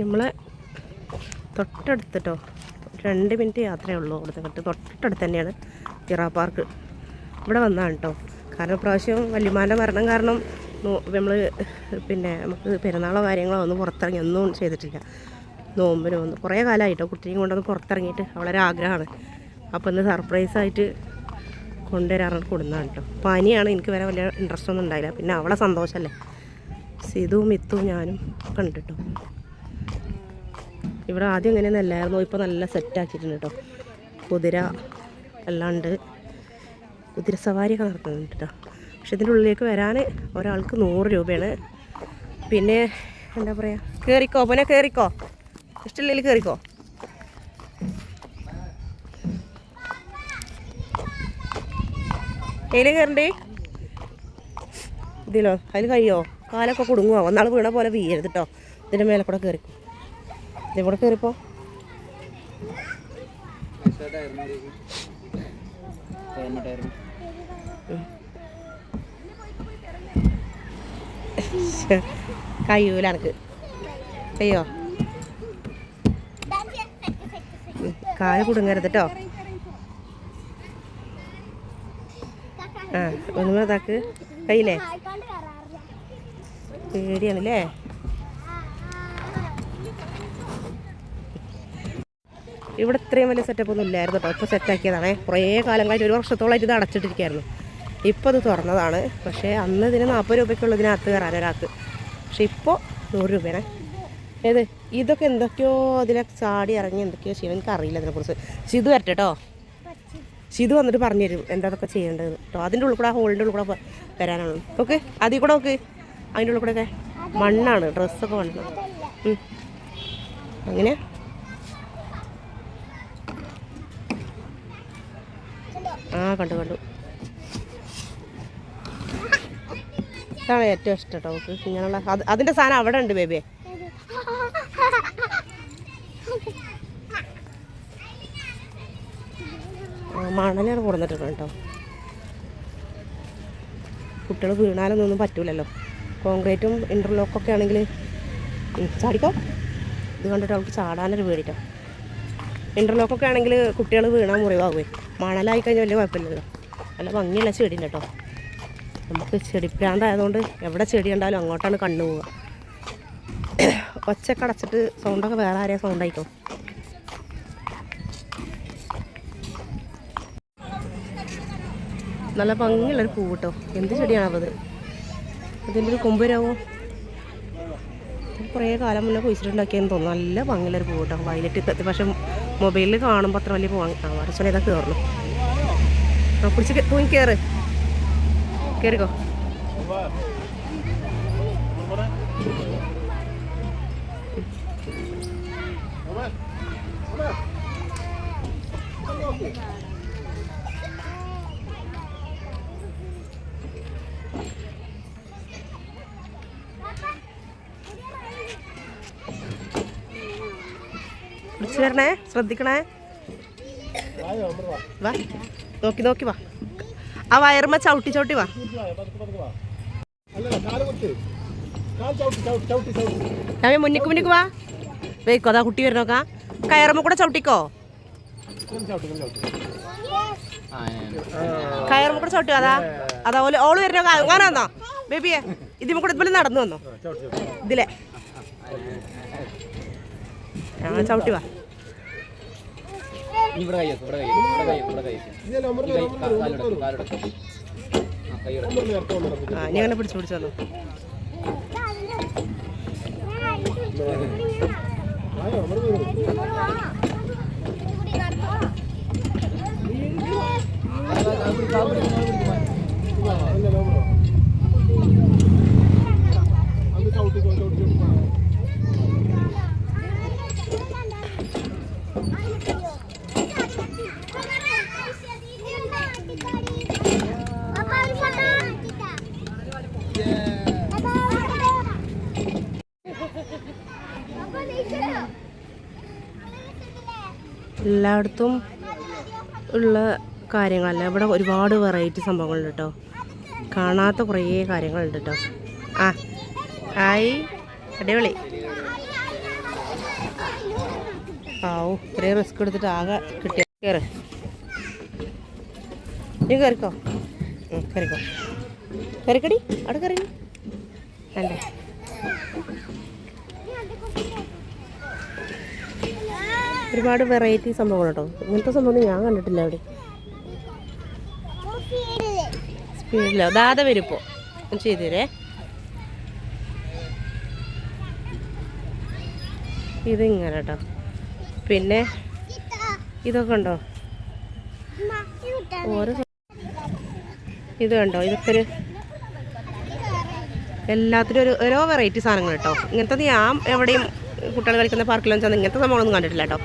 നമ്മളെ തൊട്ടടുത്തിട്ടോ രണ്ട് മിനിറ്റ് യാത്രയേ ഉള്ളൂ അവിടുത്തെ കട്ട് തൊട്ടടുത്ത് തന്നെയാണ് ഇറ പാർക്ക്. ഇവിടെ വന്നതാണ് കേട്ടോ കാരണം പ്രാവശ്യം വല്യമാന്റെ മരണം കാരണം നമ്മൾ പിന്നെ നമുക്ക് പെരുന്നാളോ കാര്യങ്ങളോ ഒന്നും പുറത്തിറങ്ങി ഒന്നും ചെയ്തിട്ടില്ല. നോമ്പിനും ഒന്നും കുറേ കാലമായിട്ടോ കുട്ടിയും കൊണ്ടൊന്ന് പുറത്തിറങ്ങിയിട്ട് വളരെ ആഗ്രഹമാണ്. അപ്പോൾ ഒന്ന് സർപ്രൈസായിട്ട് കൊണ്ടുവരാറാണ് കൊടുന്നതാണ് കേട്ടോ പനിയാണ് എനിക്ക് വരെ വലിയ ഇൻട്രസ്റ്റ് ഒന്നും ഉണ്ടായില്ല. പിന്നെ അവളെ സന്തോഷമല്ലേ സിതുവും മിത്തും ഞാനും കണ്ടിട്ടോ. ഇവിടെ ആദ്യം ഇങ്ങനെയൊന്നും അല്ലായിരുന്നു ഇപ്പോൾ നല്ല സെറ്റ് ആക്കിയിട്ടുണ്ട് കേട്ടോ. കുതിര അല്ലാണ്ട് കുതിര സവാരിയൊക്കെ നടക്കുന്നുണ്ട് കേട്ടോ. പക്ഷെ ഇതിന്റെ ഉള്ളിലേക്ക് വരാൻ ഒരാൾക്ക് നൂറ് രൂപയാണ്. പിന്നെ എന്താ പറയുക കയറിക്കോ പിന്നെ കയറിക്കോ ഇഷ്ടമില്ലെങ്കിൽ കയറിക്കോ ഏതിൽ കയറണ്ടേ ഇതിലോ? അതിൽ കഴിയോ കാലൊക്കെ കുടുങ്ങുമോ ഒന്നാൾ വീണ പോലെ വീഴരുത് കേട്ടോ. ഇതിന്റെ മേലെ കൂടെ കയറി ഇതിൽ കൂടെ കയറിപ്പോ കഴിയൂല എനക്ക് അയ്യോ കാൽ കുടുങ്ങരുത് കേട്ടോ ആ ഒന്നും ഇതാക്ക്. കയ്യില്ലേ പേടിയാണല്ലേ? ഇവിടെ ഇത്രയും വലിയ സെറ്റപ്പ് ഒന്നും ഇല്ലായിരുന്നു കേട്ടോ. ഇപ്പോൾ സെറ്റാക്കിയതാണേ കുറേ കാലം കഴിഞ്ഞ് ഒരു വർഷത്തോളമായിട്ട് ഇത് അടച്ചിട്ടിരിക്കുകയായിരുന്നു. ഇപ്പോൾ അത് തുറന്നതാണ്. പക്ഷേ അന്ന് ഇതിന് നാൽപ്പത് രൂപയ്ക്കുള്ള ഇതിനകത്ത് കയറാൻ ഒരാൾക്ക്. പക്ഷെ ഇപ്പോൾ നൂറ് രൂപയാണ്. ഏത്? ഇതൊക്കെ എന്തൊക്കെയോ അതിലെ ചാടി ഇറങ്ങി എന്തൊക്കെയോ ചെയ്യും എനിക്ക് അറിയില്ല അതിനെക്കുറിച്ച് ഷിതു വരട്ടെ കേട്ടോ. ഷിതു വന്നിട്ട് പറഞ്ഞു തരും എന്താ അതൊക്കെ ചെയ്യേണ്ടത് കേട്ടോ. അതിന്റെ ഉള്ളിൽ കൂടെ ആ ഹോളിന്റെ ഉള്ളിൽ കൂടെ വരാനാണ്. ഓക്കെ അതിൽ കൂടെ നോക്ക്. അതിന്റെ ഉള്ളിൽ കൂടെ ഒക്കെ മണ്ണാണ്. ഡ്രസ്സൊക്കെ മണ്ണാണ്. അങ്ങനെ ആ കണ്ടു കണ്ടു. ഇതാണ് ഏറ്റവും ഇഷ്ടം കേട്ടോ നമുക്ക് ഇങ്ങനെയുള്ള അത് അതിന്റെ സാധനം അവിടെ ഉണ്ട് ബേബിയെ. മണലാണ് കൊടുത്തിട്ടുണ്ട് കേട്ടോ കുട്ടികൾ വീണാലൊന്നും പറ്റൂലല്ലോ. കോൺക്രീറ്റും ഇന്റർലോക്കൊക്കെ ആണെങ്കിൽ ചാടിക്കോ. ഇത് കണ്ടിട്ട് അവൾക്ക് ചാടാനൊരു പേടിട്ടോ. ഇന്റർലോക്കൊക്കെ ആണെങ്കിൽ കുട്ടികൾ വീണാൽ മുറിവാകുമേ മണലായി കഴിഞ്ഞാൽ വലിയ കുഴപ്പമില്ലല്ലോ. നല്ല ഭംഗിയുള്ള ചെടിന്റെ കേട്ടോ. നമുക്ക് ചെടി പ്രാന്തായതുകൊണ്ട് എവിടെ ചെടി ഉണ്ടാലും അങ്ങോട്ടാണ് കണ്ണു പോവുക. ഒച്ചക്കടച്ചിട്ട് സൗണ്ടൊക്കെ വേറെ ആരെയും സൗണ്ടായിക്കോ നല്ല ഭംഗിയുള്ളൊരു പൂ കേട്ടോ. എന്ത് ചെടിയാണത് അതിന്റെ ഒരു കൊമ്പുരാവോ കുറേ കാലം മുന്നേ കുഴിച്ചിട്ടുണ്ടാക്കിയെന്ന് തോന്നുന്നു. നല്ല ഭംഗിയുള്ളൊരു പൂ കേട്ടോ. വയലറ്റ് പക്ഷെ മൊബൈലിൽ കാണുമ്പോൾ അത്ര വലിയ പോവാൻ ആ വരച്ചോനെ ഇതാ കയറണം ആ പിടിച്ച് പോയി കയറ് കയറിക്കോ ശ്രദ്ധിക്കണേ? വാ നോക്കി നോക്കി വാ. ആ വയറുമ്മ ചവിട്ടി ചവിട്ടി വാ. ഞാൻ മുന്നിക്ക് മുന്നിക്ക് വാ. വേക്കോ അതാ കുട്ടി വരണോക്കാ കയറുമ്പോ കൂടെ ചവിട്ടിക്കോ? കയറുമ്പോ കൂടെ ചവിട്ടി അതാ. അതാ ഓൽ ഓൾ വരണോ അങ്ങനെ വന്നോ? ബേബിയെ ഇതിമ്മ കൂടെ ഇതുപോലെ നടന്നു വന്നോ? ഇതിലെ. ഞങ്ങൾ ചവിട്ടി വാ. ഇവിടെ കൈ വെക്ക്, ഇവിടെ കൈ ഇവിടെ കൈ ഇവിടെ കൈ വെക്ക്. കാലെടുക്ക്, കാലെടുക്ക്. ആ, കൈ എടുക്ക്. ആ ഇനി അങ്ങനെ പിടിച്ചു പിടിച്ചു വന്നു എല്ലായിടത്തും ഉള്ള കാര്യങ്ങളല്ല. ഇവിടെ ഒരുപാട് വെറൈറ്റി സംഭവങ്ങളുണ്ട് കേട്ടോ കാണാത്ത കുറേ കാര്യങ്ങളുണ്ട് കേട്ടോ ആ ഹായ്. അടിപൊളി. ആവൂ ഇത്രയും റിസ്ക് എടുത്തിട്ട് ആകെ കിട്ടിയ കയറ് നീ കയറിക്കോ കയറിക്കോ കയറിക്കടി അവിടെ കയറി വേണ്ടേ ഒരുപാട് വെറൈറ്റി സംഭവങ്ങൾ കേട്ടോ. ഇങ്ങനത്തെ സംഭവം ഞാൻ കണ്ടിട്ടില്ല അവിടെ. സ്പീഡിലോ ദാത വരിപ്പോ ചെയ്തു തരേ. ഇതിങ്ങനെ കേട്ടോ. പിന്നെ ഇതൊക്കെ ഉണ്ടോ? ഓരോ ഇത് കണ്ടോ? ഇതൊക്കെ ഒരു എല്ലാത്തിനും ഒരു ഓരോ വെറൈറ്റി സാധനങ്ങൾ കേട്ടോ. ഇങ്ങനത്തെ ഞാൻ എവിടെയും കുട്ടികൾ കളിക്കുന്ന പാർക്കിലൊന്നും ചെന്ന് ഇങ്ങനത്തെ സംഭവങ്ങളൊന്നും കണ്ടിട്ടില്ല കേട്ടോ.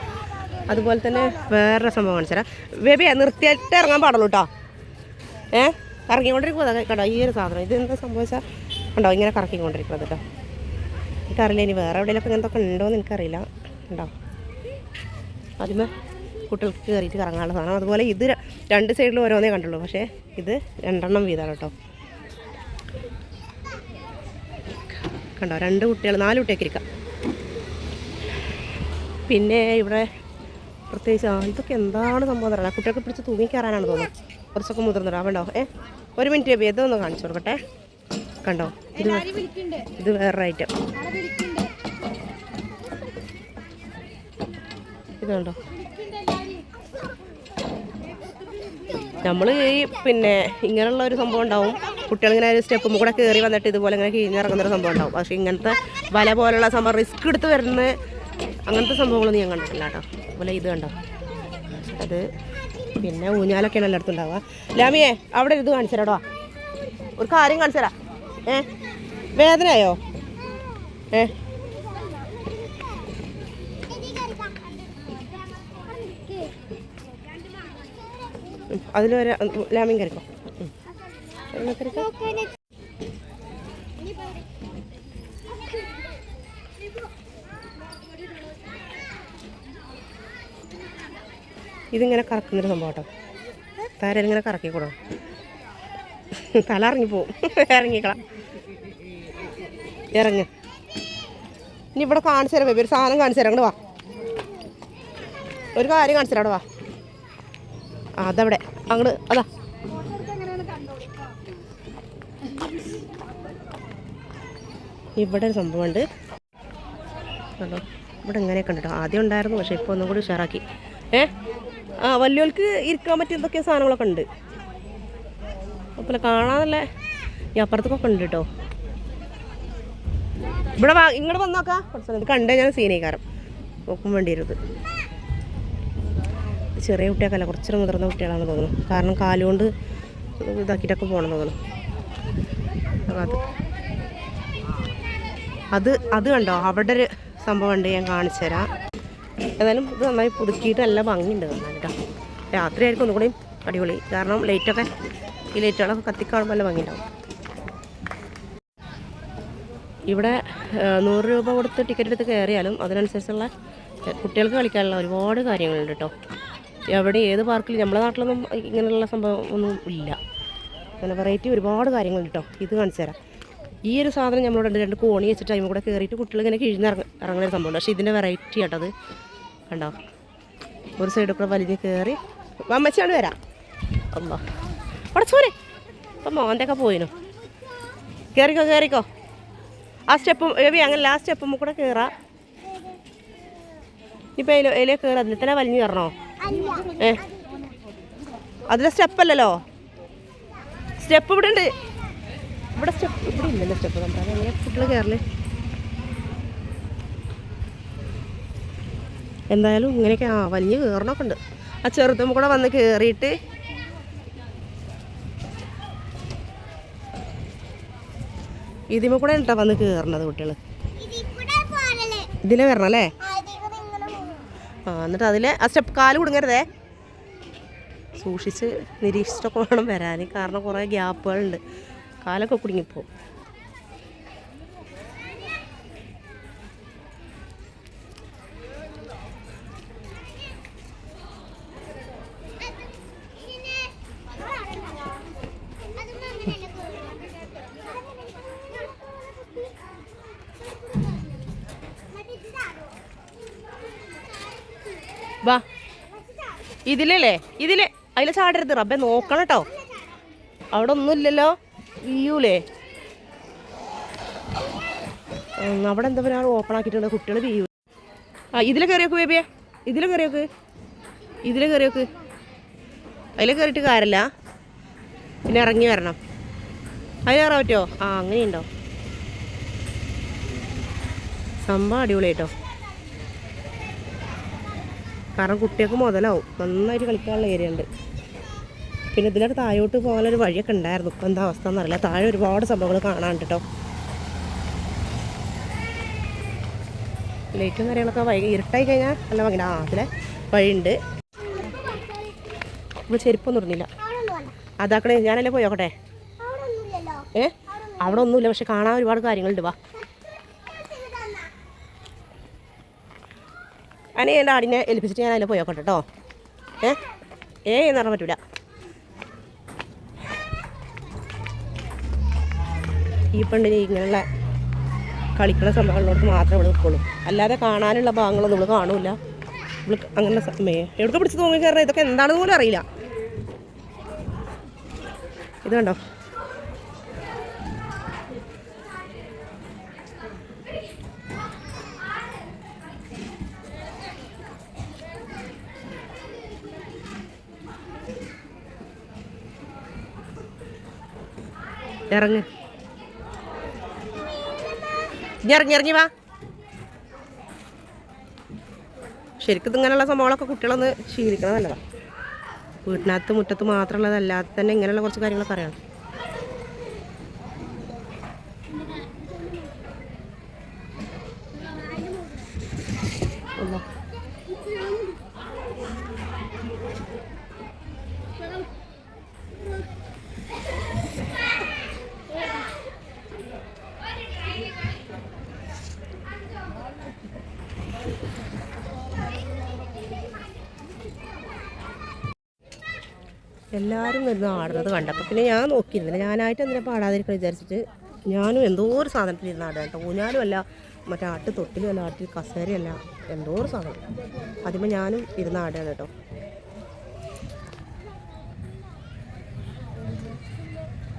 അതുപോലെ തന്നെ വേറെ സംഭവം കാണിച്ചു തരാം. ബേബിയെ നിർത്തിയിട്ട് ഇറങ്ങാൻ പാടുള്ളൂ കേട്ടോ ഏ? കറങ്ങിക്കൊണ്ടിരിക്കുക കേട്ടോ ഈ ഒരു സാധനം. ഇത് എന്താ സംഭവിച്ചാൽ ഉണ്ടോ ഇങ്ങനെ കറക്കിക്കൊണ്ടിരിക്കുന്നത് കേട്ടോ എനിക്കറിയില്ല ഇനി വേറെ എവിടെയൊക്കെ ഇങ്ങനത്തെ ഒക്കെ ഉണ്ടോ എന്ന് എനിക്കറിയില്ല. ഉണ്ടോ ആദ്യമേ കുട്ടികൾക്ക് കയറിയിട്ട് കറങ്ങാനുള്ള സാധനം. അതുപോലെ ഇത് രണ്ട് സൈഡിൽ ഓരോന്നേ കണ്ടുള്ളൂ. പക്ഷേ ഇത് രണ്ടെണ്ണം വീതമാണ് കേട്ടോ കണ്ടോ രണ്ട് കുട്ടികൾ നാല് കുട്ടിയൊക്കെ ഇരിക്കാം. പിന്നെ ഇവിടെ പ്രത്യേകിച്ച് ആ ഇതൊക്കെ എന്താണ് സംഭവം എന്നറിയില്ല കുട്ടികൾക്ക് പിടിച്ച് തൂങ്ങി കയറാനാണ് തോന്നുന്നത്. കുറച്ചൊക്കെ മുതിർന്നിടാം വേണ്ടോ? ഏ ഒരു മിനിറ്റ് ബേബി ഇതൊന്ന് കാണിച്ചു കൊടുക്കട്ടെ. കണ്ടോ? ഇത് ഇത് വേറെ ഐറ്റം ഇത് കണ്ടോ? നമ്മൾ ഈ പിന്നെ ഇങ്ങനെയുള്ള ഒരു സംഭവം ഉണ്ടാവും. കുട്ടികളിങ്ങനെ ഒരു സ്റ്റെപ്പും കൂടെ കയറി വന്നിട്ട് ഇതുപോലെ ഇങ്ങനെ കിഴിഞ്ഞിറങ്ങുന്നൊരു സംഭവം ഉണ്ടാവും. പക്ഷേ ഇങ്ങനത്തെ വല പോലുള്ള സംഭവം റിസ്ക് എടുത്ത് വരുന്ന അങ്ങനത്തെ സംഭവങ്ങളൊന്നും ഞാൻ കണ്ടിട്ടില്ല കേട്ടോ. അതുപോലെ ഇത് കണ്ടോ? അത് പിന്നെ ഊഞ്ഞാലൊക്കെയാണ് എല്ലായിടത്തും ഉണ്ടാവുക. ലാമിയെ അവിടെ ഇത് കാണിച്ചു തരാടോ ഒരു കാര്യം കാണിച്ചു തരാം. ഏ? വേദനയോ ഏ? ലാമിൻ കറിക്കോ ഉം. കറിക്കോ? ഇതിങ്ങനെ കറക്കുന്നൊരു സംഭവം കേട്ടോ. താരം ഇങ്ങനെ കറക്കിക്കൂടോ? തല ഇറങ്ങിപ്പോവും ഇറങ്ങിക്കളാം. ഇറങ്ങ്. ഇനി ഇവിടെ കാണിച്ചു തരാം ബേബി. ഒരു സാധനം കാണിച്ചു തരാം. വാ. ഒരു കാര്യം കാണിച്ചു തരാം. വാ. അതവിടെ. അങ്ങോട്ട് അതാ. ഇവിടെ ഒരു സംഭവമുണ്ട് കണ്ടോ ഇവിടെ ഇങ്ങനെയൊക്കെ ഉണ്ട് കേട്ടോ. ആദ്യം ഉണ്ടായിരുന്നു പക്ഷെ ഇപ്പോൾ ഒന്നും കൂടി ഉഷാറാക്കി. ഏ? ആ വലിയവർക്ക് ഇരിക്കാൻ പറ്റിയതൊക്കെ സാധനങ്ങളൊക്കെ ഉണ്ട്? അപ്പോൾ കാണാനല്ല ഈ അപ്പുറത്തൊക്കെ ഉണ്ട് കേട്ടോ ഇവിടെ വാ ഇങ്ങോട്ട് വന്നോക്കാം കുറച്ച് ഇത് കണ്ടേ ഞാൻ സീനേക്കാരം നോക്കും വേണ്ടി വരും ഇത് ചെറിയ കുട്ടിയൊക്കെയല്ല കുറച്ചൊരു മുതിർന്ന കുട്ടികളാണെന്ന് തോന്നുന്നു. കാരണം കാലുകൊണ്ട് ഇതാക്കിയിട്ടൊക്കെ പോകണമെന്ന് തോന്നുന്നു. അത് അത് അത് കണ്ടോ? അവിടെ ഒരു സംഭവം ഉണ്ട് ഞാൻ കാണിച്ചു തരാം ഏതായാലും ഇത് നന്നായി പുതുക്കിയിട്ട് നല്ല ഭംഗിയുണ്ട് കേട്ടോ രാത്രി ആയിരിക്കും ഒന്നുകൂടി അടിപൊളി. കാരണം ലൈറ്റൊക്കെ ഈ ലൈറ്റുകളൊക്കെ കത്തിക്കാണുമ്പോൾ നല്ല ഭംഗിയുണ്ടാവും. ഇവിടെ നൂറ് രൂപ കൊടുത്ത് ടിക്കറ്റ് എടുത്ത് കയറിയാലും അതിനനുസരിച്ചുള്ള കുട്ടികൾക്ക് കളിക്കാനുള്ള ഒരുപാട് കാര്യങ്ങളുണ്ട് കേട്ടോ. എവിടെ ഏത് പാർക്കിൽ നമ്മുടെ നാട്ടിലൊന്നും ഇങ്ങനെയുള്ള സംഭവം ഒന്നും ഇല്ല. അങ്ങനെ വെറൈറ്റി ഒരുപാട് കാര്യങ്ങളുണ്ട് കേട്ടോ. ഇത് കാണിച്ചു തരാം. ഈ ഒരു സാധനം നമ്മളോട് രണ്ട് കോണി വെച്ചിട്ട് അതിൽ കൂടെ കയറിയിട്ട് കുട്ടികൾ ഇങ്ങനെ കിഴിഞ്ഞിറങ്ങ ഇറങ്ങുന്ന ഒരു സംഭവമുണ്ട്. പക്ഷേ ഇതിന്റെ വെറൈറ്റി ആട്ടത് കണ്ടോ? ഒരു സൈഡ് കൂടെ വലിഞ്ഞ് കയറി അമ്മച്ചാണ് വരാം. അമ്മ. അവിടെ ചോരെ അപ്പം മോന്തൊക്കെ പോയിനു. കയറിക്കോ കയറിക്കോ ആ സ്റ്റെപ്പ് എവി അങ്ങനെ ലാസ്റ്റ് സ്റ്റെപ്പും കൂടെ കയറാം ഇപ്പം അതിൽ അതിലേ കയറി അതിൽ തന്നെ വലിഞ്ഞ് കയറണോ ഏ? അതിലെ സ്റ്റെപ്പല്ലല്ലോ സ്റ്റെപ്പ് ഇവിടെ ഉണ്ട്. ഇവിടെ സ്റ്റെപ്പ് ഇവിടെ ഇല്ലല്ലോ സ്റ്റെപ്പ് നമ്മുടെ എങ്ങനെ കുട്ടികൾ കയറൽ എന്തായാലും ഇങ്ങനെയൊക്കെ ആ വലിഞ്ഞ് കയറണമൊക്കെ ഉണ്ട്. ആ ചെറുതും കൂടെ വന്ന് കയറിയിട്ട് ഇതിമ കൂടെ ഉണ്ടോ വന്ന് കയറണത് കുട്ടികൾ ഇതിലെ വരണം അല്ലേ? ആ എന്നിട്ട് അതിലെ ആ സ്റ്റെപ്പ് കാൽ കുടുങ്ങരുതേ. സൂക്ഷിച്ച് നിരീക്ഷിച്ചൊക്കെ വേണം വരാൻ. കാരണം കുറേ ഗ്യാപ്പുകളുണ്ട്. കാലൊക്കെ കുടുങ്ങിപ്പോവും. വാ. ഇതിലല്ലേ? ഇതിൽ അതിൽ ചാടരുത്. റബ്ബെ നോക്കണം കേട്ടോ അവിടെ ഒന്നുമില്ലല്ലോ വീയൂലേ. അവിടെ എന്താ പറയുക ഓപ്പൺ ആക്കിയിട്ടുണ്ട്? കുട്ടികൾ വീയൂ ആ ഇതിൽ കയറിയോക്ക് ബേബിയെ. ഇതിൽ കയറിയോക്ക് ഇതിൽ കയറിയോക്ക് അതിൽ കയറിയിട്ട് കാര്യമില്ല പിന്നെ ഇറങ്ങി വരണം. അതിൽ കയറാൻ പറ്റുമോ ആ അങ്ങനെയുണ്ടോ? സംഭവം അടിപൊളി കേട്ടോ കാരണം കുട്ടികൾക്ക് മുതലാവും. നന്നായിട്ട് കളിക്കാനുള്ള ഏരിയ ഉണ്ട്. പിന്നെ ഇതിലൊക്കെ താഴോട്ട് പോകാനൊരു വഴിയൊക്കെ ഉണ്ടായിരുന്നു. ഇപ്പം എന്താ അവസ്ഥ എന്നറിയില്ല. താഴെ ഒരുപാട് സംഭവങ്ങൾ കാണാനുണ്ട് കേട്ടോ ലൈറ്റും കാര്യങ്ങളൊക്കെ വൈകി ഇരുട്ടായി കഴിഞ്ഞാൽ നല്ല ഭംഗി ആ അതിലെ വഴിയുണ്ട്. ഇപ്പോൾ ചെരുപ്പൊന്നും ഇടുന്നില്ല. അതാക്കണേ ഞാനല്ലേ പോയോക്കട്ടെ ഏ? അവിടെ ഒന്നുമില്ല പക്ഷെ കാണാൻ ഒരുപാട് കാര്യങ്ങളുണ്ട്. വാ. അനെ എന്റെ ആടിനെ ഏൽപ്പിച്ചിട്ട് ഞാൻ അതിൽ പോയോക്കട്ടെ കേട്ടോ. ഏ? ഏ എന്ന് പറയാൻ പറ്റൂല. ഈ പണ്ടിന് ഇങ്ങനെയുള്ള കളിക്കുന്ന സംഭവങ്ങളിലോട്ട് മാത്രമേ ഇവിടെ നിൽക്കുള്ളൂ. അല്ലാതെ കാണാനുള്ള ഭാഗങ്ങളൊന്നും നമ്മൾ കാണൂല. ഇവൾ അങ്ങനെ സമയം എവിടെ പിടിച്ച് തോന്നി കയറണം ഇതൊക്കെ എന്താണെന്ന് പോലും അറിയില്ല. ഇത് കണ്ടോ? ഇറങ്ങ്. ഇറങ്ങി ഇറങ്ങി വാ. ശരിക്കും ഇങ്ങനെയുള്ള സംഭവങ്ങളൊക്കെ കുട്ടികളൊന്ന് ശീലിക്കണം നല്ലതാണ് വീട്ടിനകത്ത് മുറ്റത്ത് മാത്രമുള്ളതല്ലാതെ തന്നെ ഇങ്ങനെയുള്ള കുറച്ച് കാര്യങ്ങളൊക്കെ അറിയണം ഉള്ളോ. എല്ലാവരും വരുന്ന ആടുന്നത് കണ്ടപ്പോൾ പിന്നെ ഞാൻ നോക്കിയിരുന്നില്ല ഞാനായിട്ട് എന്തിനാ പാടാതിരിക്കണം വിചാരിച്ചിട്ട് ഞാനും എന്തോ ഒരു സാധനത്തിൽ ഇരുന്ന് ആടുക കേട്ടോ. ഊഞ്ഞാലും അല്ല മറ്റേ ആട്ട് തൊട്ടിലും അല്ല ആട്ടിൽ കസേരയല്ല എന്തോ ഒരു സാധനം. അതിമ്മ ഞാനും ഇരുന്ന് ആടുകയാണ് കേട്ടോ.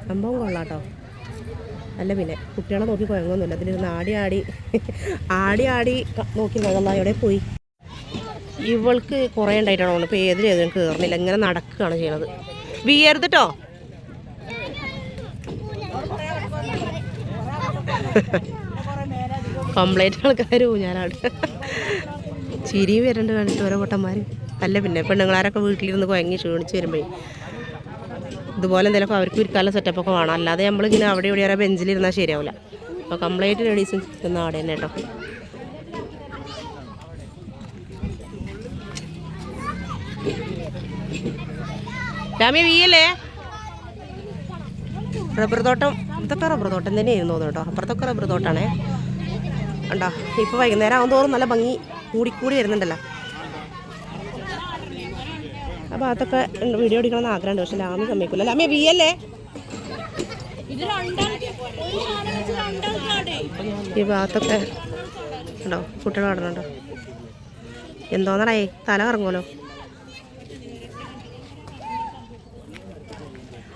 സംഭവം കൊള്ളാട്ടോ അല്ല പിന്നെ കുട്ടികളെ നോക്കി കുഴങ്ങൊന്നുമില്ല. അതിലിരുന്ന് ആടി ആടി ആടി ആടി നോക്കി നോക്കാം എവിടെ പോയി? ഇവൾക്ക് കുറേ ഉണ്ടായിട്ടാണോ ഇപ്പോൾ ഏതിലേതും ഏതിലും കയറുന്നില്ല ഇങ്ങനെ നടക്കുകയാണ് ചെയ്യണത്. വീയരുത് കേട്ടോ കംപ്ലൈന്റ് ആൾക്കാർ ഊഞ്ഞാലാട് ചിരി വരണ്ട് കണ്ടിട്ട് ഓരോ പൊട്ടന്മാർ അല്ല പിന്നെ പെണ്ണുങ്ങളാരൊക്കെ വീട്ടിലിരുന്ന് കുഴങ്ങി ക്ഷീണിച്ച് വരുമ്പോഴേ ഇതുപോലെ എന്തെങ്കിലും അവർക്ക് ഇരിക്കാനുള്ള സെറ്റപ്പൊക്കെ വേണം. അല്ലാതെ നമ്മളിങ്ങനെ അവിടെ ഇവിടെ ആ ബെഞ്ചിലിരുന്നാൽ ശരിയാവില്ല അപ്പോൾ കംപ്ലൈന്റ് ലേഡീസും നിന്ന അവിടെ തന്നെ കേട്ടോ. രാമ്യ വീയല്ലേ റബ്ബർ തോട്ടം ഇതൊക്കെ റബ്ബർ തോട്ടം തന്നെയായിരുന്നു തോന്നുന്നു കേട്ടോ. അപ്പുറത്തൊക്കെ റബ്ബർ തോട്ടാണേ ഉണ്ടോ ഇപ്പോൾ വൈകുന്നേരം ആകും തോറും നല്ല ഭംഗി കൂടിക്കൂടി വരുന്നുണ്ടല്ലോ. ആ ഭാഗത്തൊക്കെ വീഡിയോ എടുക്കണമെന്ന് ആഗ്രഹമുണ്ട്. പക്ഷെ ലാമി സമ്മതിക്കില്ല ലാമി വീയല്ലേ ഈ ഭാഗത്തൊക്കെ ഉണ്ടോ കുട്ടികൾ നടന്നുണ്ടോ? എന്തോന്നടേ തല കറങ്ങുമല്ലോ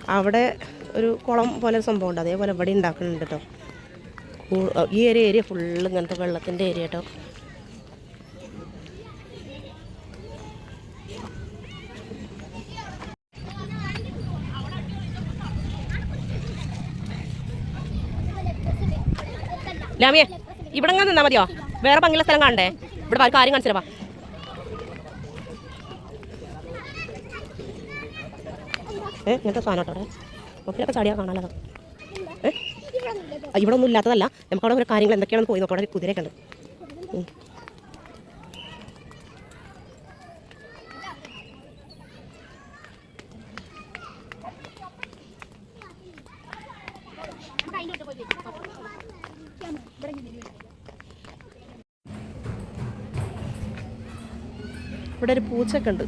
അവിടെ ഒരു കുളം പോലെ സംഭവം ഉണ്ട് അതേപോലെ ഇവിടെ ഉണ്ടാക്കുന്നുണ്ട് കേട്ടോ. ഈ ഒരു ഏരിയ ഫുള്ള് ഇങ്ങനത്തെ വെള്ളത്തിന്റെ ഏരിയ കേട്ടോ ലാമിയെ ഇവിടെ നിന്നാൽ മതിയോ? വേറെ ഭംഗിയുള്ള സ്ഥലം കാണണ്ടേ? ഇവിടെ കാര്യം കാണിച്ചു വാ ഏ ഇങ്ങനത്തെ സാധനം കേട്ടോ ഒത്തിരിയൊക്കെ ചാടിയാൽ കാണാലോ. ഏഹ് ഇവിടെ ഒന്നും ഇല്ലാത്തതല്ല. നമുക്ക് അവിടെ ഒരു കാര്യങ്ങൾ എന്തൊക്കെയാണെന്ന് പോയി നോക്കാം. അവിടെ കുതിരയൊക്കെ ഉണ്ട്. ഇവിടെ ഒരു പൂച്ചൊക്കെ ഉണ്ട്.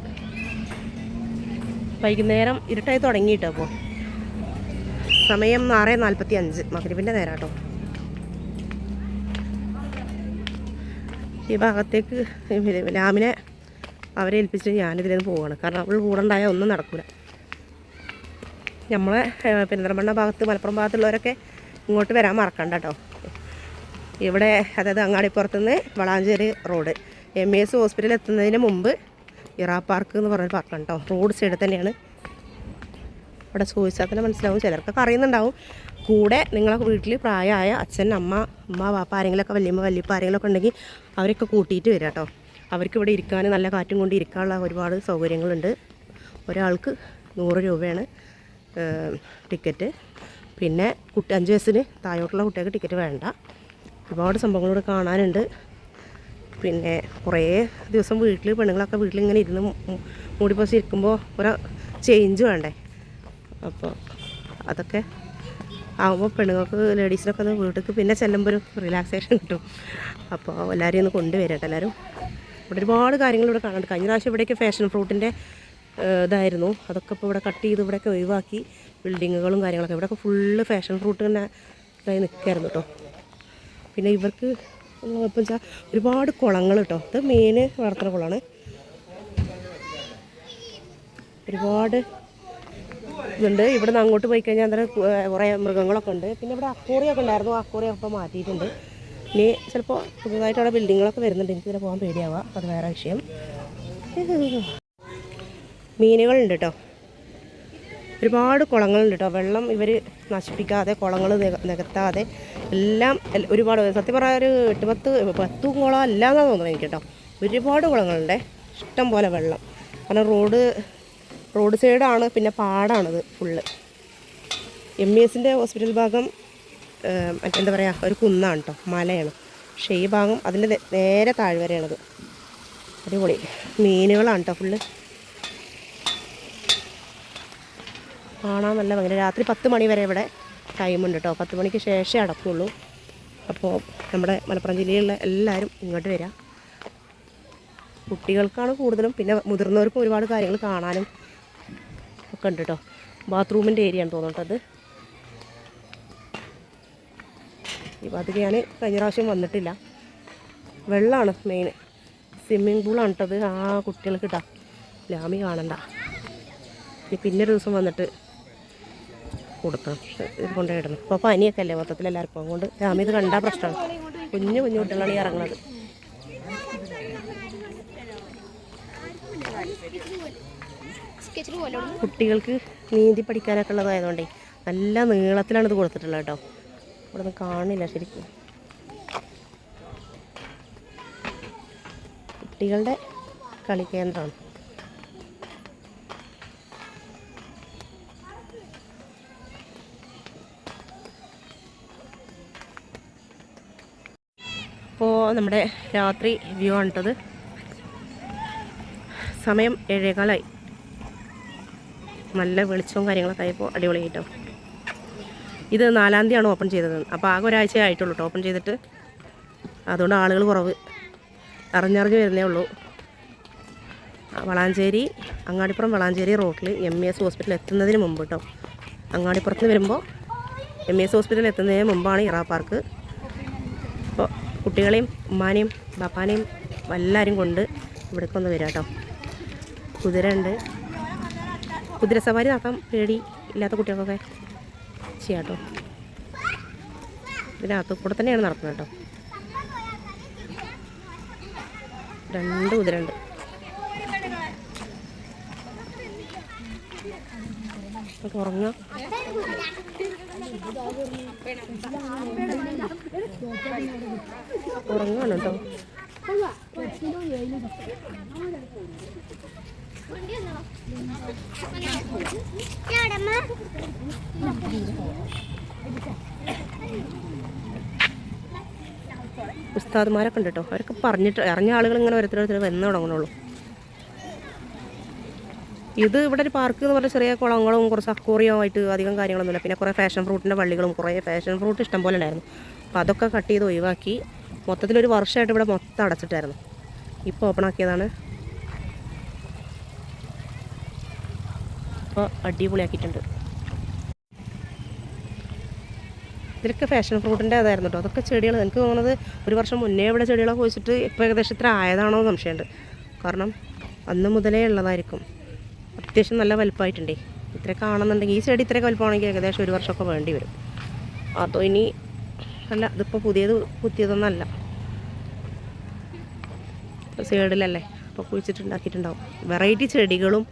വൈകുന്നേരം ഇരുട്ടായി തുടങ്ങിയിട്ടോ അപ്പോൾ സമയം ആറ് നാൽപ്പത്തി അഞ്ച് മകരിവിന്റെ നേരാട്ടോ. ഈ ഭാഗത്തേക്ക് ലാമിനെ അവരെ ഏൽപ്പിച്ചിട്ട് ഞാനിതിലേന്ന് പോവുകയാണ് കാരണം അവൾ കൂടെ ഒന്നും നടക്കില്ല നമ്മളെ പെരിന്തൽമണ്ണ ഭാഗത്ത് മലപ്പുറം ഭാഗത്തുള്ളവരൊക്കെ ഇങ്ങോട്ട് വരാൻ മറക്കണ്ട കേട്ടോ ഇവിടെ അതായത് അങ്ങാടിപ്പുറത്തുനിന്ന് വളാഞ്ചേരി റോഡ്. എം എസ് ഹോസ്പിറ്റലിൽ എത്തുന്നതിന് മുമ്പ് ഇറാ പാർക്ക് എന്ന് പറഞ്ഞൊരു പാർക്കാണ് കേട്ടോ റോഡ് സൈഡിൽ തന്നെയാണ്. അവിടെ ചോദിച്ചാൽ തന്നെ മനസ്സിലാവും ചിലർക്കൊക്കെ അറിയുന്നുണ്ടാവും. കൂടെ നിങ്ങളെ വീട്ടിൽ പ്രായമായ അച്ഛൻ അമ്മ അമ്മ വാപ്പ ആരെങ്കിലുമൊക്കെ വല്യമ്മ വല്യപ്പ ആരെങ്കിലുമൊക്കെ ഉണ്ടെങ്കിൽ അവരൊക്കെ കൂട്ടിയിട്ട് വരിക കേട്ടോ. അവർക്ക് ഇവിടെ ഇരിക്കാൻ നല്ല കാറ്റും കൊണ്ട് ഇരിക്കാനുള്ള ഒരുപാട് സൗകര്യങ്ങളുണ്ട്. ഒരാൾക്ക് നൂറ് രൂപയാണ് ടിക്കറ്റ് പിന്നെ കുട്ടി അഞ്ച് വയസ്സിന് താഴോട്ടുള്ള കുട്ടികൾക്ക് ടിക്കറ്റ് വേണ്ട. ഒരുപാട് സംഭവങ്ങളിവിടെ കാണാനുണ്ട്. പിന്നെ കുറേ ദിവസം വീട്ടിൽ പെണ്ണുങ്ങളൊക്കെ വീട്ടിൽ ഇങ്ങനെ ഇരുന്ന് മൂടിപ്പോസ് മൂടി പൊസി ഇരിക്കുമ്പോൾ ഒരു ചേഞ്ച് വേണ്ടേ? അപ്പോൾ അതൊക്കെ ആകുമ്പോൾ പെണ്ണുങ്ങൾക്ക് ലേഡീസിനൊക്കെ ഒന്ന് വീട്ടിലേക്ക് പിന്നെ ചെല്ലുമ്പോൾ ഒരു റിലാക്സേഷൻ കിട്ടും. അപ്പോൾ എല്ലാവരെയും ഒന്ന് കൊണ്ടുവരട്ടെ എല്ലാവരും ഇവിടെ ഒരുപാട് കാര്യങ്ങൾ ഇവിടെ കാണാനുണ്ട്. കഴിഞ്ഞ പ്രാവശ്യം ഇവിടേക്ക് ഫാഷൻ ഫ്രൂട്ടിന്റെ ഇതായിരുന്നു. അതൊക്കെ ഇപ്പോൾ ഇവിടെ കട്ട് ചെയ്ത് ഇവിടെയൊക്കെ ഒഴിവാക്കി ബിൽഡിങ്ങുകളും കാര്യങ്ങളൊക്കെ. ഇവിടെയൊക്കെ ഫുള്ള് ഫാഷൻ ഫ്രൂട്ട് തന്നെ ഇതായി നിൽക്കായിരുന്നു കേട്ടോ പിന്നെ ഇവർക്ക് ഇപ്പം വെച്ചാൽ ഒരുപാട് കുളങ്ങൾ കേട്ടോ. ഇത് മീൻ വളർത്തുന്ന കുളമാണ്. ഒരുപാട് ഇതുണ്ട്. ഇവിടെ നിന്ന് അങ്ങോട്ട് പോയി കഴിഞ്ഞാൽ അന്നേരം കുറേ മൃഗങ്ങളൊക്കെ ഉണ്ട്. പിന്നെ ഇവിടെ അക്കൂറിയൊക്കെ ഉണ്ടായിരുന്നു. അക്കൂറിയൊക്കെ ഇപ്പോൾ മാറ്റിയിട്ടുണ്ട്. ഇനി ചിലപ്പോൾ പുതുതായിട്ട് അവിടെ ബിൽഡിങ്ങുകളൊക്കെ വരുന്നുണ്ട്. എനിക്ക് ഇതിൽ പോകാൻ പേടിയാവുക അത് വേറെ വിഷയം. മീനുകളുണ്ട് കേട്ടോ. ഒരുപാട് കുളങ്ങളുണ്ട് കേട്ടോ വെള്ളം ഇവർ നശിപ്പിക്കാതെ കുളങ്ങൾ നികത്താതെ എല്ലാം ഒരുപാട് സത്യം പറഞ്ഞാൽ ഒരു എട്ട് പത്ത് പത്തും കുളം അല്ല എന്നാണ് തോന്നുന്നത് എനിക്ക് കേട്ടോ ഒരുപാട് കുളങ്ങളുണ്ട്. ഇഷ്ടം പോലെ വെള്ളം. കാരണം റോഡ് റോഡ് സൈഡാണ് പിന്നെ പാടാണത് ഫുള്ള്. എം ഇ എസിന്റെ ഹോസ്പിറ്റൽ ഭാഗം എന്താ പറയുക ഒരു കുന്നാണ് കേട്ടോ മലയാണ്. പക്ഷേ ഈ ഭാഗം അതിന്റെ നേരെ താഴ്വരയാണത്. അടിപൊളി. മീനുകളാണ് കേട്ടോ ഫുള്ള്. കാണാൻ നല്ല ഭയങ്കര രാത്രി പത്ത് മണി വരെ ഇവിടെ ടൈമുണ്ട് കേട്ടോ പത്ത് മണിക്ക് ശേഷമേ അടക്കുള്ളൂ അപ്പോൾ നമ്മുടെ മലപ്പുറം ജില്ലയിലുള്ള എല്ലാവരും ഇങ്ങോട്ട് വരാം. കുട്ടികൾക്കാണ് കൂടുതലും പിന്നെ മുതിർന്നവർക്കും ഒരുപാട് കാര്യങ്ങൾ കാണാനും ഒക്കെ ഉണ്ട് കേട്ടോ ബാത്റൂമിന്റെ ഏരിയ ആണ് തോന്നുന്നത് ഈ ഭാഗത്തേക്ക് ഞാൻ കഴിഞ്ഞ പ്രാവശ്യം വന്നിട്ടില്ല. വെള്ളമാണ് മെയിൻ സ്വിമ്മിങ് പൂളാണ് കേട്ടത് ആ കുട്ടികൾക്ക് ഇട്ടാ ലാമി കാണണ്ട. ഇനി പിന്നൊരു ദിവസം വന്നിട്ട് കൊടുക്കണം ഇത് കൊണ്ടുപോയിടണം ഇപ്പോൾ പനിയൊക്കെ അല്ലേ മൊത്തത്തിൽ എല്ലാവർക്കും. അതുകൊണ്ട് രാമി ഇത് കണ്ടാൽ പ്രശ്നമാണ്. കുഞ്ഞു കുഞ്ഞു കുട്ടികളാണ് ഈ ഇറങ്ങുന്നത്. കുട്ടികൾക്ക് നീന്തി പഠിക്കാനൊക്കെ ഉള്ളതായതുകൊണ്ടേ നല്ല നീളത്തിലാണ് ഇത് കൊടുത്തിട്ടുള്ളത് കേട്ടോ. ഇവിടെ നിന്ന് കാണില്ല ശരിക്കും. കുട്ടികളുടെ കളി കേന്ദ്രമാണ് നമ്മുടെ രാത്രി വ്യൂ ആണിട്ടത്. സമയം ഏഴേകാലായി. നല്ല വെളിച്ചവും കാര്യങ്ങളൊക്കെ ആയപ്പോൾ അടിപൊളി കേട്ടോ ഇത് നാലാം തീയതിയാണ് ഓപ്പൺ ചെയ്തത്. അപ്പോൾ ആകെ ഒരാഴ്ച ആയിട്ടുള്ളൂ ഓപ്പൺ ചെയ്തിട്ട്. അതുകൊണ്ട് ആളുകൾ കുറവ്. അറിഞ്ഞറിഞ്ഞ് വരുന്നേ ഉള്ളൂ. വളാഞ്ചേരി അങ്ങാടിപ്പുറം വളാഞ്ചേരി റോഡിൽ എം എസ് ഹോസ്പിറ്റൽ എത്തുന്നതിന് മുമ്പ് കേട്ടോ അങ്ങാടിപ്പുറത്ത് വരുമ്പോൾ എം എസ് ഹോസ്പിറ്റലിൽ എത്തുന്നതിന് മുമ്പാണ് ഇറാ പാർക്ക് അപ്പോൾ കുട്ടികളെയും ഉമ്മാനെയും ബാപ്പാനെയും എല്ലാവരും കൊണ്ട് ഇവിടേക്ക് ഒന്ന് വരാം കേട്ടോ. കുതിര ഉണ്ട് കുതിര സവാരി നടത്താൻ പേടി ഇല്ലാത്ത കുട്ടികൾക്കൊക്കെ ചെയ്യാം കേട്ടോ. ഇതിനകത്ത് കൂടെ തന്നെയാണ് നടക്കുന്നത് കേട്ടോ. രണ്ട് കുതിര ഉണ്ട് ഉറങ്ങാം. ഉറങ്ങാണ് ഉസ്താദുമാരൊക്കെ ഉണ്ട്? കേട്ടോ അവരൊക്കെ പറഞ്ഞിട്ട് അറിഞ്ഞ ആളുകൾ ഇങ്ങനെ ഓരോരുത്തരോരുത്തർ വന്ന് തുടങ്ങണുള്ളൂ ഇത് ഇവിടെ ഒരു പാർക്ക് എന്ന് പറഞ്ഞാൽ ചെറിയ കുളങ്ങളും കുറച്ച് അക്കോറിയമായിട്ട് അധികം കാര്യങ്ങളൊന്നുമില്ല. പിന്നെ കുറേ ഫാഷൻ ഫ്രൂട്ടിന്റെ വള്ളികളും കുറേ ഫാഷൻ ഫ്രൂട്ട് ഇഷ്ടം പോലെ ഉണ്ടായിരുന്നു. അപ്പോൾ അതൊക്കെ കട്ട് ചെയ്ത് ഒഴിവാക്കി മൊത്തത്തിലൊരു വർഷമായിട്ട് ഇവിടെ മൊത്തം അടച്ചിട്ടായിരുന്നു. ഇപ്പോൾ ഓപ്പൺ ആക്കിയതാണ്. ഇപ്പോൾ അടിപൊളിയാക്കിയിട്ടുണ്ട്. ഇതിലൊക്കെ ഫാഷൻ ഫ്രൂട്ടിന്റെ അതായിരുന്നു കേട്ടോ അതൊക്കെ ചെടികൾ എനിക്ക് തോന്നുന്നത് ഒരു വർഷം മുന്നേ ഇവിടെ ചെടികളൊക്കെ വെച്ചിട്ട് ഇപ്പോൾ ഏകദേശം ഇത്ര ആയതാണോ സംശയമുണ്ട്. കാരണം അന്ന് മുതലേ ഉള്ളതായിരിക്കും. അത്യാവശ്യം നല്ല വലുപ്പമായിട്ടുണ്ടേ. ഇത്ര കാണുന്നുണ്ടെങ്കിൽ ഈ ചെടി ഇത്രയൊക്കെ വലുപ്പമാണെങ്കിൽ ഏകദേശം ഒരു വർഷമൊക്കെ വേണ്ടി വരും. അതോ ഇനി അല്ല ഇതിപ്പോൾ പുതിയത് കുത്തിയതൊന്നല്ല. സൈഡിലല്ലേ? അപ്പോൾ കുഴിച്ചിട്ടുണ്ടാക്കിയിട്ടുണ്ടാവും. വെറൈറ്റി ചെടികളും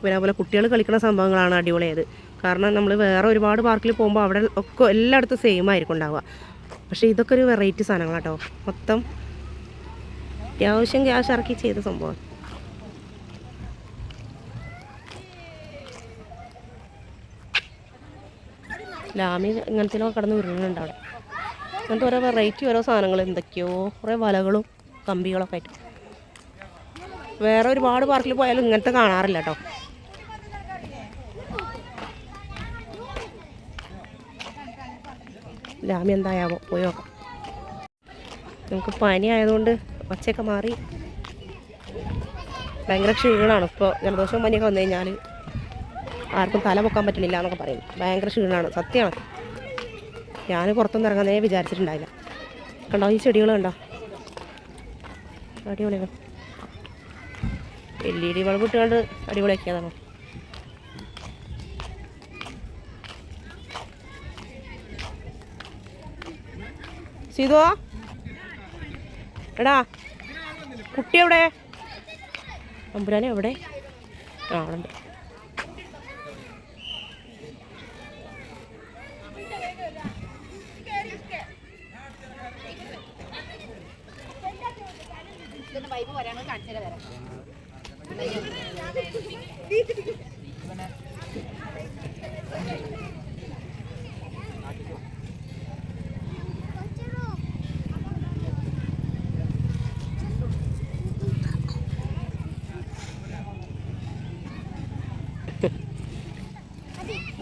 പിന്നെ അതുപോലെ കുട്ടികൾ കളിക്കുന്ന സംഭവങ്ങളാണ് അടിപൊളിയായത്. കാരണം നമ്മൾ വേറെ ഒരുപാട് പാർക്കിൽ പോകുമ്പോൾ അവിടെ ഒക്കെ എല്ലായിടത്തും സെയിം ആയിരിക്കും ഉണ്ടാവുക. പക്ഷേ ഇതൊക്കെ ഒരു വെറൈറ്റി സാധനങ്ങളാട്ടോ. മൊത്തം അത്യാവശ്യം ക്യാഷ് ഇറക്കി ചെയ്ത സംഭവം. ലാമി ഇങ്ങനത്തേലൊക്കെ കിടന്ന് ഉരുളുന്നുണ്ട് അവിടെ. അങ്ങനത്തെ ഓരോ വെറൈറ്റി ഓരോ സാധനങ്ങൾ എന്തൊക്കെയോ കുറേ വലകളും കമ്പികളൊക്കെ ആയിട്ട്. വേറെ ഒരുപാട് പാർക്കിൽ പോയാലും ഇങ്ങനത്തെ കാണാറില്ല കേട്ടോ. ലാമി എന്തായാവോ? പോയി നോക്കാം. നമുക്ക് പനി ആയതുകൊണ്ട് ഒച്ചയൊക്കെ മാറി. ഭയങ്കര ക്ഷീണമാണ് ഇപ്പോൾ ജലദോഷവും പനിയൊക്കെ വന്നു കഴിഞ്ഞാൽ ആർക്കും തല പൊക്കാൻ പറ്റണില്ല എന്നൊക്കെ പറയും ഭയങ്കര ക്ഷീണമാണ്. സത്യമാണ് ഞാൻ പുറത്തൊന്നും ഇറങ്ങാനേ വിചാരിച്ചിട്ടുണ്ടായില്ല. കണ്ടോ? ഈ ചെടികൾ കണ്ടോ? അടിപൊളിയാണ്. എൽ ഇ ഡി ബൾബ് ഇട്ടുകൊണ്ട് അടിപൊളിയാക്കിയതാണ്. സീതോ എടാ കുട്ടി എവിടെ? അമ്പുരാനെ എവിടെ? ആ അവിടെ ഉണ്ട്.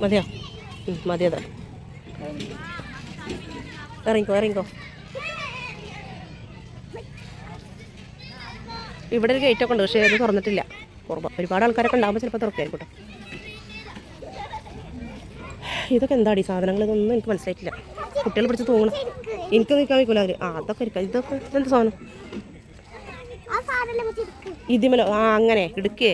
മതിയോ? ഉം, മതിയോ മതിയതാ ഇറങ്ങിക്കോ ഇറങ്ങിക്കോ. ഇവിടെ ഒരു ഗേറ്റൊക്കെ ഉണ്ട് പക്ഷേ അത് തുറന്നിട്ടില്ല. ഒരുപാട് ആൾക്കാരൊക്കെ ഉണ്ടാകുമ്പോൾ ചിലപ്പോൾ തുറക്കായിരിക്കും ഇതൊക്കെ ഈ സാധനങ്ങൾ ഇതൊന്നും എനിക്ക് മനസ്സിലായിട്ടില്ല. കുട്ടികൾ പിടിച്ച് തൂങ്ങണം എനിക്ക് നിൽക്കാൻ വയ്ക്കൂല അവർ ആ അതൊക്കെ ഇരിക്കാം. ഇതൊക്കെ ഇതെന്ത് സാധനം? ഇതിമലോ? ആ അങ്ങനെ. ഇടുക്കേ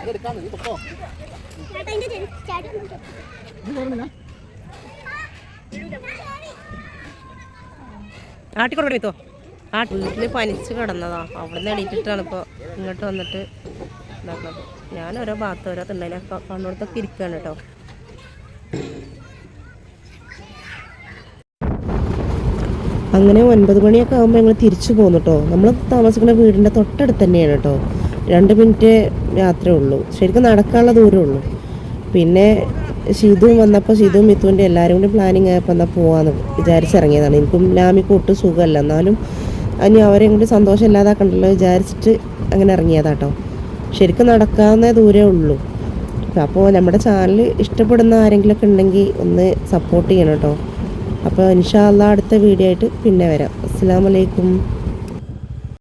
അതെടുക്കാൻ നീ പൊക്കോ ആ വീട്ടിൽ പനിച്ച് കിടന്നതാ. അവിടെ നിന്ന് എണീറ്റിട്ടാണ് ഇപ്പോൾ ഇങ്ങോട്ട് വന്നിട്ട് ഞാൻ ഓരോ ഭാഗത്ത് ഓരോ തിണ്ണയിലൊക്കെ കണ്ണൂർത്തൊക്കെ ഇരിക്കുകയാണ് കേട്ടോ. അങ്ങനെ ഒൻപത് മണിയൊക്കെ ആകുമ്പോൾ ഞങ്ങൾ തിരിച്ചു പോന്നു കേട്ടോ നമ്മൾ താമസിക്കുന്ന വീടിന്റെ തൊട്ടടുത്ത് തന്നെയാണ് കേട്ടോ രണ്ട് മിനിറ്റ് യാത്രയേ ഉള്ളൂ. ശരിക്കും നടക്കാനുള്ള ദൂരമേ ഉള്ളൂ. പിന്നെ ഷിതുവും വന്നപ്പോൾ ഷിതുവും മിത്തുവിന്റെ എല്ലാവരും കൂടി പ്ലാനിങ് ആയപ്പോൾ എന്നാൽ പോകാമെന്ന് വിചാരിച്ചിറങ്ങിയതാണ്. എനിക്കും ലാമിക്ക് ഒട്ടും സുഖമല്ല. എന്നാലും ഇനി അവരെയും കൂടി സന്തോഷം ഇല്ലാതാക്കണ്ടല്ലോ വിചാരിച്ചിട്ട് അങ്ങനെ ഇറങ്ങിയതാട്ടോ ശരിക്കും നടക്കാവുന്ന ദൂരമേ ഉള്ളൂ. അപ്പോൾ നമ്മുടെ ചാനൽ ഇഷ്ടപ്പെടുന്ന ആരെങ്കിലുമൊക്കെ ഉണ്ടെങ്കിൽ ഒന്ന് സപ്പോർട്ട് ചെയ്യണം കേട്ടോ അപ്പോൾ ഇൻഷാ അടുത്ത വീഡിയോ ആയിട്ട് പിന്നെ വരാം. അസ്സാം വലൈക്കും